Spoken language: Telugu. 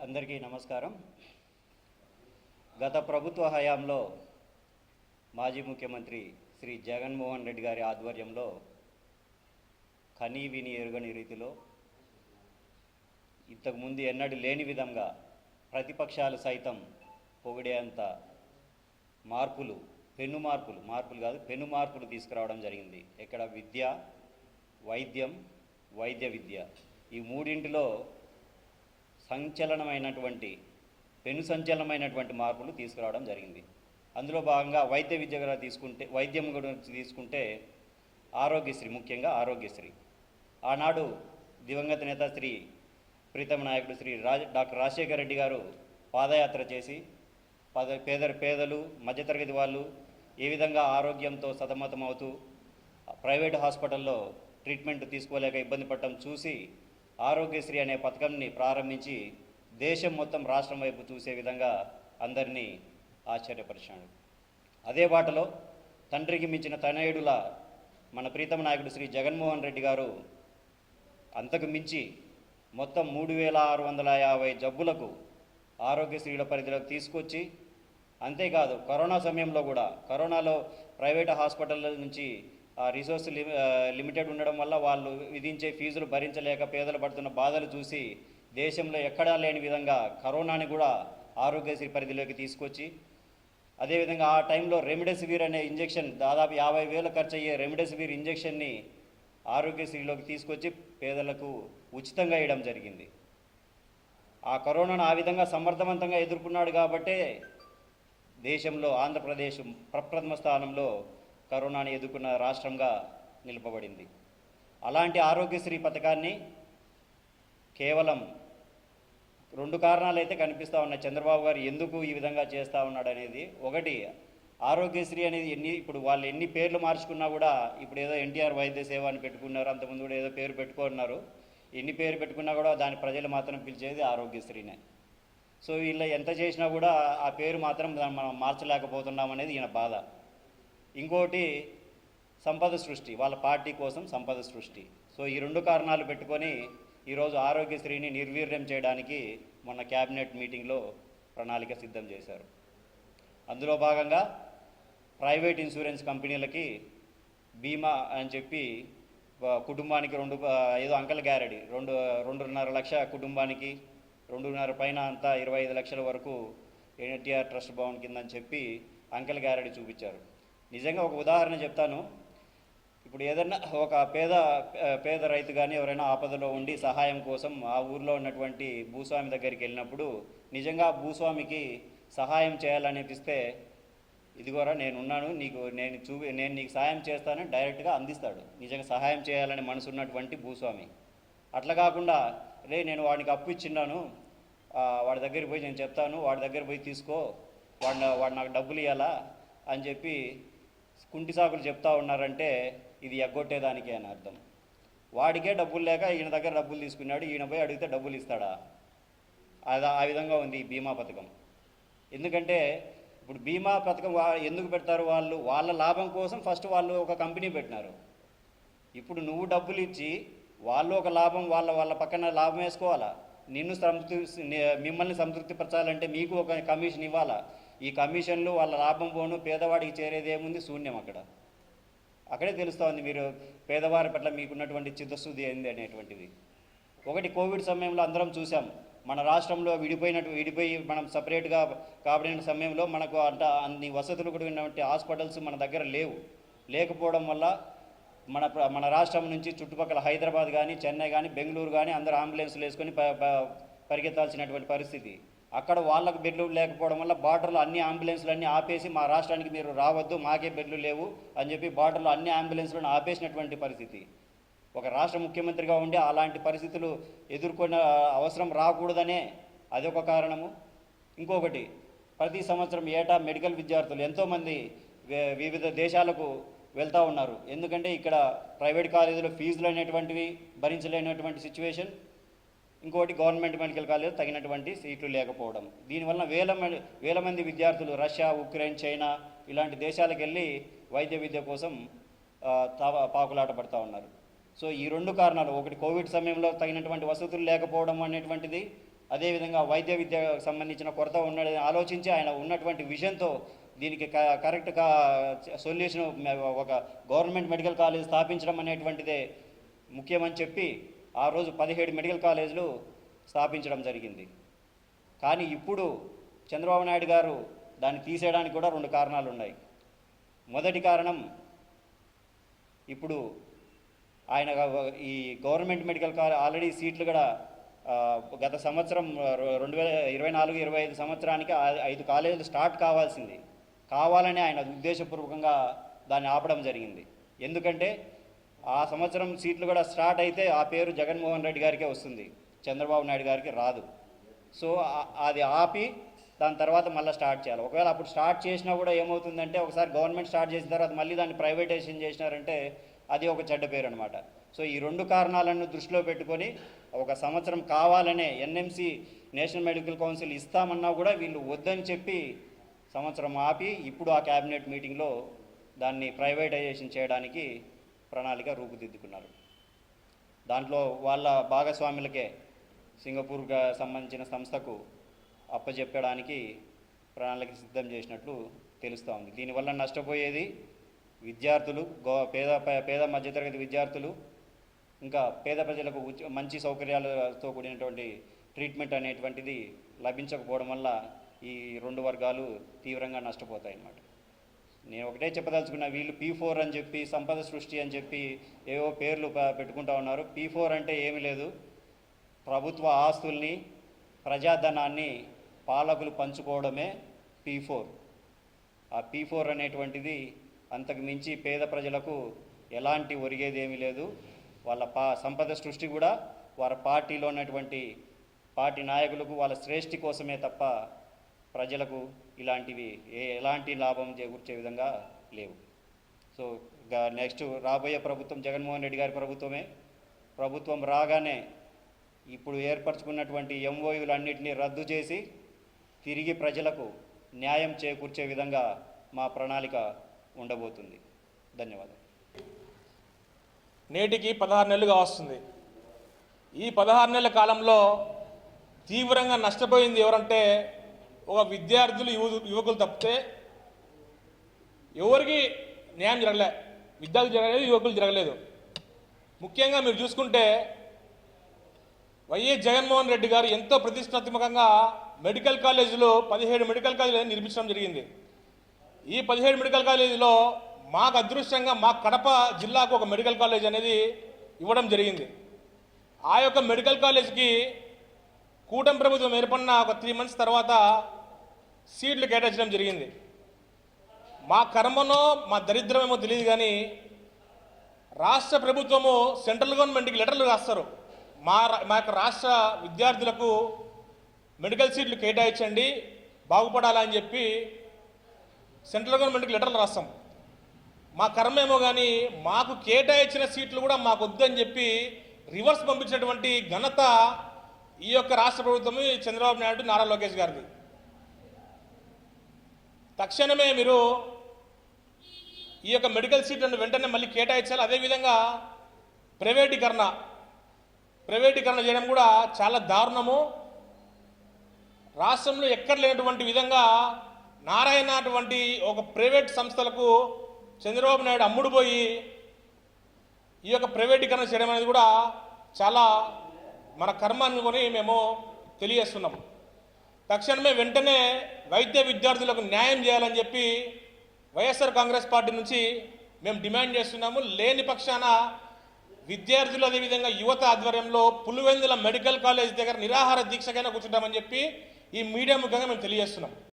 అందరికీ నమస్కారం. గత ప్రభుత్వ హయాంలో మాజీ ముఖ్యమంత్రి శ్రీ జగన్మోహన్ రెడ్డి గారి ఆధ్వర్యంలో కనీ విని ఎరుగని రీతిలో ఇంతకుముందు ఎన్నడూ లేని విధంగా ప్రతిపక్షాలు సైతం పొగిడేంత మార్పులు పెను మార్పులు మార్పులు కాదు పెను మార్పులు తీసుకురావడం జరిగింది. ఇక్కడ విద్య వైద్యం వైద్య విద్య. ఈ మూడింటిలో సంచలనమైనటువంటి పెను సంచలనమైనటువంటి మార్పులు తీసుకురావడం జరిగింది. అందులో భాగంగా వైద్య విద్య కూడా తీసుకుంటే వైద్యం గురించి తీసుకుంటే ఆరోగ్యశ్రీ ముఖ్యంగా ఆరోగ్యశ్రీ. ఆనాడు దివంగత నేత శ్రీ ప్రీతమ నాయకుడు శ్రీ రాజ డాక్టర్ రాజశేఖర రెడ్డి గారు పాదయాత్ర చేసి పద పేద పేదలు మధ్యతరగతి వాళ్ళు ఏ విధంగా ఆరోగ్యంతో సతమతమవుతూ ప్రైవేట్ హాస్పిటల్లో ట్రీట్మెంట్ తీసుకోలేక ఇబ్బంది పడటం చూసి ఆరోగ్యశ్రీ అనే పథకంని ప్రారంభించి దేశం మొత్తం రాష్ట్రం వైపు చూసే విధంగా అందరినీ ఆశ్చర్యపరిచాడు. అదే బాటలో తండ్రికి మించిన తనయుడుల మన ప్రీతమ నాయకుడు శ్రీ జగన్మోహన్ రెడ్డి గారు అంతకు మించి మొత్తం మూడు వేల ఆరు వందల యాభై జబ్బులకు ఆరోగ్యశ్రీల పరిధిలోకి తీసుకొచ్చి అంతేకాదు కరోనా సమయంలో కూడా కరోనాలో ప్రైవేట్ హాస్పిటల్ నుంచి రిసోర్స్ లి లిమిటెడ్ ఉండడం వల్ల వాళ్ళు విధించే ఫీజులు భరించలేక పేదలు పడుతున్న బాధలు చూసి దేశంలో ఎక్కడా లేని విధంగా కరోనాని కూడా ఆరోగ్యశ్రీ పరిధిలోకి తీసుకొచ్చి అదేవిధంగా ఆ టైంలో రెమిడెసివిర్ అనే ఇంజెక్షన్ దాదాపు యాభై వేలు ఖర్చు అయ్యే రెమిడెసివిర్ ఇంజెక్షన్ని ఆరోగ్యశ్రీలోకి తీసుకొచ్చి పేదలకు ఉచితంగా ఇవ్వడం జరిగింది. ఆ కరోనాను ఆ విధంగా సమర్థవంతంగా ఎదుర్కొన్నాడు కాబట్టే దేశంలో ఆంధ్రప్రదేశ్ ప్రప్రథమ స్థానంలో కరోనాని ఎదుర్కొన్న రాష్ట్రంగా నిలపబడింది. అలాంటి ఆరోగ్యశ్రీ పథకాన్ని కేవలం రెండు కారణాలు అయితే కనిపిస్తూ ఉన్నాయి. చంద్రబాబు గారు ఎందుకు ఈ విధంగా చేస్తూ ఉన్నాడు అనేది ఒకటి ఆరోగ్యశ్రీ అనేది ఎన్ని ఇప్పుడు వాళ్ళు ఎన్ని పేర్లు మార్చుకున్నా కూడా ఇప్పుడు ఏదో ఎన్టీఆర్ వైద్య సేవ అని పెట్టుకున్నారు అంతకుముందు కూడా ఏదో పేరు పెట్టుకున్నారు. ఎన్ని పేరు పెట్టుకున్నా కూడా దాని ప్రజలు మాత్రం పిలిచేది ఆరోగ్యశ్రీనే. సో వీళ్ళ ఎంత చేసినా కూడా ఆ పేరు మాత్రం దాన్ని మనం మార్చలేకపోతున్నాం అనేది ఈయన బాధ. ఇంకోటి సంపద సృష్టి వాళ్ళ పార్టీ కోసం సంపద సృష్టి. సో ఈ రెండు కారణాలు పెట్టుకొని ఈరోజు ఆరోగ్యశ్రీని నిర్వీర్యం చేయడానికి మొన్న క్యాబినెట్ మీటింగ్లో ప్రణాళిక సిద్ధం చేశారు. అందులో భాగంగా ప్రైవేట్ ఇన్సూరెన్స్ కంపెనీలకి బీమా అని చెప్పి కుటుంబానికి రెండు ఏదో అంకల్ గ్యారెడీ రెండు రెండున్నర లక్ష కుటుంబానికి రెండున్నర పైన అంతా ఇరవై ఐదు లక్షల వరకు ఎన్టీఆర్ ట్రస్ట్ భవన్ కింద అని చెప్పి అంకెల్ గ్యారెడీ చూపించారు. నిజంగా ఒక ఉదాహరణ చెప్తాను. ఇప్పుడు ఏదన్నా ఒక పేద పేద రైతు కానీ ఎవరైనా ఆపదలో ఉండి సహాయం కోసం ఆ ఊర్లో ఉన్నటువంటి భూస్వామి దగ్గరికి వెళ్ళినప్పుడు నిజంగా ఆ భూస్వామికి సహాయం చేయాలనిపిస్తే ఇదిగోరా నేను ఉన్నాను నీకు నేను చూ నేను నీకు సహాయం చేస్తానని డైరెక్ట్గా అందిస్తాడు. నిజంగా సహాయం చేయాలని మనసు ఉన్నటువంటి భూస్వామి. అట్లా కాకుండా రే నేను వాడికి అప్పు ఇచ్చిన్నాను. వాడి దగ్గరికి పోయి నేను చెప్తాను వాడి దగ్గర పోయి తీసుకో. వాడు వాడు నాకు డబ్బులు ఇవ్వాలా అని చెప్పి కుంటి సాకులు చెప్తా ఉన్నారంటే ఇది ఎగ్గొట్టేదానికి అని అర్థం. వాడికే డబ్బులు లేక ఈయన దగ్గర డబ్బులు తీసుకున్నాడు ఈయన పోయి అడిగితే డబ్బులు ఇస్తాడా? అది ఆ విధంగా ఉంది ఈ బీమా పథకం. ఎందుకంటే ఇప్పుడు బీమా పథకం వా- ఎందుకు పెడతారు వాళ్ళు? వాళ్ళ లాభం కోసం ఫస్ట్ వాళ్ళు ఒక కంపెనీ పెట్టినారు. ఇప్పుడు నువ్వు డబ్బులు ఇచ్చి వాళ్ళు ఒక లాభం వాళ్ళ వాళ్ళ పక్కన లాభం వేసుకోవాలా? నిన్ను సంతృప్తి మిమ్మల్ని సంతృప్తిపరచాలంటే మీకు ఒక కమిషన్ ఇవ్వాలా? ఈ కమిషన్లు వాళ్ళ లాభం పోను పేదవాడికి చేరేది ఏముంది? శూన్యం అక్కడ. అక్కడే తెలుస్తూ ఉంది మీరు పేదవారి పట్ల మీకున్నటువంటి చిత్తశుద్ధి ఏంది అనేటువంటిది. ఒకటి కోవిడ్ సమయంలో అందరం చూసాం మన రాష్ట్రంలో విడిపోయినట్టు విడిపోయి మనం సపరేట్గా కాబడిన సమయంలో మనకు అంట అన్ని వసతులు కూడా ఉన్నటువంటి హాస్పిటల్స్ మన దగ్గర లేవు. లేకపోవడం వల్ల మన మన రాష్ట్రం నుంచి చుట్టుపక్కల హైదరాబాద్ కానీ చెన్నై కానీ బెంగళూరు కానీ అందరూ అంబులెన్స్లు వేసుకొని ప- పరిగెత్తాల్సినటువంటి పరిస్థితి. అక్కడ వాళ్ళకు బెడ్లు లేకపోవడం వల్ల బార్డర్లో అన్ని అంబులెన్స్లు అన్నీ ఆపేసి మా రాష్ట్రానికి మీరు రావద్దు మాకే బెడ్లు లేవు అని చెప్పి బార్డర్లో అన్ని అంబులెన్స్లను ఆపేసినటువంటి పరిస్థితి. ఒక రాష్ట్ర ముఖ్యమంత్రిగా ఉండి అలాంటి పరిస్థితులు ఎదుర్కొన్న అవసరం రాకూడదనే అదొక కారణము. ఇంకొకటి ప్రతి సంవత్సరం ఏటా మెడికల్ విద్యార్థులు ఎంతోమంది వివిధ దేశాలకు వెళ్తూ ఉన్నారు. ఎందుకంటే ఇక్కడ ప్రైవేట్ కాలేజీలో ఫీజులు అనేటువంటివి భరించలేనటువంటి సిచ్యువేషన్ ఇంకోటి గవర్నమెంట్ మెడికల్ కాలేజ్ తగినటువంటి సీట్లు లేకపోవడం. దీనివల్ల వేల మంది వేల మంది విద్యార్థులు రష్యా ఉక్రెయిన్ చైనా ఇలాంటి దేశాలకు వెళ్ళి వైద్య విద్య కోసం పాకులాట పడుతూ ఉన్నారు. సో ఈ రెండు కారణాలు. ఒకటి కోవిడ్ సమయంలో తగినటువంటి వసతులు లేకపోవడం అనేటువంటిది. అదేవిధంగా వైద్య విద్యకు సంబంధించిన కొరత ఉన్నది ఆలోచించి ఆయన ఉన్నటువంటి విజన్తో దీనికి క- సొల్యూషన్ ఒక గవర్నమెంట్ మెడికల్ కాలేజ్ స్థాపించడం అనేటువంటిదే ముఖ్యమని చెప్పి ఆ రోజు పదిహేడు మెడికల్ కాలేజీలు స్థాపించడం జరిగింది. కానీ ఇప్పుడు చంద్రబాబు నాయుడు గారు దాన్ని తీసేయడానికి కూడా రెండు కారణాలు ఉన్నాయి. మొదటి కారణం ఇప్పుడు ఆయన ఈ గవర్నమెంట్ మెడికల్ కాలేజ్ ఆల్రెడీ సీట్లు కూడా గత సంవత్సరం రెండు వేల ఇరవై నాలుగు ఇరవై ఐదు సంవత్సరానికి ఐదు కాలేజీలు స్టార్ట్ కావాల్సింది. కావాలని ఆయన ఉద్దేశపూర్వకంగా దాన్ని ఆపడం జరిగింది. ఎందుకంటే ఆ సంవత్సరం సీట్లు కూడా స్టార్ట్ అయితే ఆ పేరు జగన్మోహన్ రెడ్డి గారికే వస్తుంది. చంద్రబాబు నాయుడు గారికి రాదు. సో అది ఆపి దాని తర్వాత మళ్ళీ స్టార్ట్ చేయాలి. ఒకవేళ అప్పుడు స్టార్ట్ చేసినా కూడా ఏమవుతుందంటే ఒకసారి గవర్నమెంట్ స్టార్ట్ చేసిన తర్వాత మళ్ళీ దాన్ని ప్రైవేటైజేషన్ చేసినారంటే అది ఒక చెడ్డ పేరు అనమాట సో ఈ రెండు కారణాలను దృష్టిలో పెట్టుకొని ఒక సంవత్సరం కావాలనే ఎన్ఎంసి నేషనల్ మెడికల్ కౌన్సిల్ ఇస్తామన్నా కూడా వీళ్ళు వద్దని చెప్పి సంవత్సరం ఆపి ఇప్పుడు ఆ క్యాబినెట్ మీటింగ్లో దాన్ని ప్రైవేటైజేషన్ చేయడానికి ప్రణాళిక రూపుదిద్దుకున్నారు. దాంట్లో వాళ్ళ భాగస్వాములకే సింగపూర్గా సంబంధించిన సంస్థకు అప్పచెప్పడానికి ప్రణాళిక సిద్ధం చేసినట్లు తెలుస్తూ ఉంది. దీనివల్ల నష్టపోయేది విద్యార్థులు గో పేద పేద మధ్యతరగతి విద్యార్థులు ఇంకా పేద ప్రజలకు మంచి సౌకర్యాలతో కూడినటువంటి ట్రీట్మెంట్ అనేటువంటిది లభించకపోవడం వల్ల ఈ రెండు వర్గాలు తీవ్రంగా నష్టపోతాయి అన్నమాట. నేను ఒకటే చెప్పదలుచుకున్నా వీళ్ళు పీ ఫోర్ అని చెప్పి సంపద సృష్టి అని చెప్పి ఏవో పేర్లు పెట్టుకుంటా ఉన్నారు. పీ ఫోర్ అంటే ఏమీ లేదు. ప్రభుత్వ ఆస్తుల్ని ప్రజాధనాన్ని పాలకులు పంచుకోవడమే పీ ఫోర్ ఆ పీ ఫోర్ అనేటువంటిది అంతకు మించి పేద ప్రజలకు ఎలాంటి ఒరిగేది ఏమీ లేదు. వాళ్ళ పా సంపద సృష్టి కూడా వారి పార్టీలో ఉన్నటువంటి పార్టీ నాయకులకు వాళ్ళ శ్రేష్ఠి కోసమే తప్ప ప్రజలకు ఇలాంటివి ఏ ఎలాంటి లాభం చేకూర్చే విధంగా లేవు. సో నెక్స్ట్ రాబోయే ప్రభుత్వం జగన్మోహన్ రెడ్డి గారి ప్రభుత్వమే. ప్రభుత్వం రాగానే ఇప్పుడు ఏర్పరచుకున్నటువంటి ఎంఓయులన్నింటినీ రద్దు చేసి తిరిగి ప్రజలకు న్యాయం చేకూర్చే విధంగా మా ప్రణాళిక ఉండబోతుంది. ధన్యవాదాలు. నేటికి పదహారు నెలలుగా వస్తుంది. ఈ పదహారు నెలల కాలంలో తీవ్రంగా నష్టపోయింది ఎవరంటే ఒక విద్యార్థులు యువ యువకులు తప్పితే ఎవరికి న్యాయం జరగలే. విద్యార్థులు జరగలేదు యువకులు జరగలేదు. ముఖ్యంగా మీరు చూసుకుంటే వైఎస్ జగన్మోహన్ రెడ్డి గారు ఎంతో ప్రతిష్టాత్మకంగా మెడికల్ కాలేజీలో పదిహేడు మెడికల్ కాలేజీలు నిర్మించడం జరిగింది. ఈ పదిహేడు మెడికల్ కాలేజీలో మాకు అదృష్టంగా మా కడప జిల్లాకు ఒక మెడికల్ కాలేజ్ అనేది ఇవ్వడం జరిగింది. ఆ యొక్క మెడికల్ కాలేజ్కి కూటమి ప్రభుత్వం ఏర్పడిన ఒక త్రీ మంత్స్ తర్వాత సీట్లు కేటాయించడం జరిగింది. మా కర్మనో మా దరిద్రమేమో తెలియదు కానీ రాష్ట్ర ప్రభుత్వము సెంట్రల్ గవర్నమెంట్కి లెటర్లు రాస్తారు. మా రా- మా యొక్క రాష్ట్ర విద్యార్థులకు మెడికల్ సీట్లు కేటాయించండి బాగుపడాలని చెప్పి సెంట్రల్ గవర్నమెంట్కి లెటర్లు రాస్తాం. మా కర్మేమో కానీ మాకు కేటాయించిన సీట్లు కూడా మాకు వద్దని చెప్పి రివర్స్ పంపించినటువంటి ఘనత ఈ యొక్క రాష్ట్ర ప్రభుత్వం చంద్రబాబు నాయుడు నారా లోకేష్ గారిది. తక్షణమే మీరు ఈ యొక్క మెడికల్ సీట్లను వెంటనే మళ్ళీ కేటాయించాలి. అదేవిధంగా ప్రైవేటీకరణ. ప్రైవేటీకరణ చేయడం కూడా చాలా దారుణము. రాష్ట్రంలో ఎక్కడ లేనటువంటి విధంగా నారాయణ అటువంటి ఒక ప్రైవేట్ సంస్థలకు చంద్రబాబు నాయుడు అమ్ముడుపోయి ఈ యొక్క ప్రైవేటీకరణ చేయడం అనేది కూడా చాలా మన కర్మ అనుకొని మేము తెలియజేస్తున్నాము తక్షణమే వెంటనే వైద్య విద్యార్థులకు న్యాయం చేయాలని చెప్పి వైఎస్ఆర్ కాంగ్రెస్ పార్టీ నుంచి మేము డిమాండ్ చేస్తున్నాము. లేని పక్షాన విద్యార్థులు అదేవిధంగా యువత ఆధ్వర్యంలో పులివెందుల మెడికల్ కాలేజ్ దగ్గర నిరాహార దీక్షకైనా కూర్చుంటామని చెప్పి ఈ మీడియా ముఖంగా మేము తెలియజేస్తున్నాం.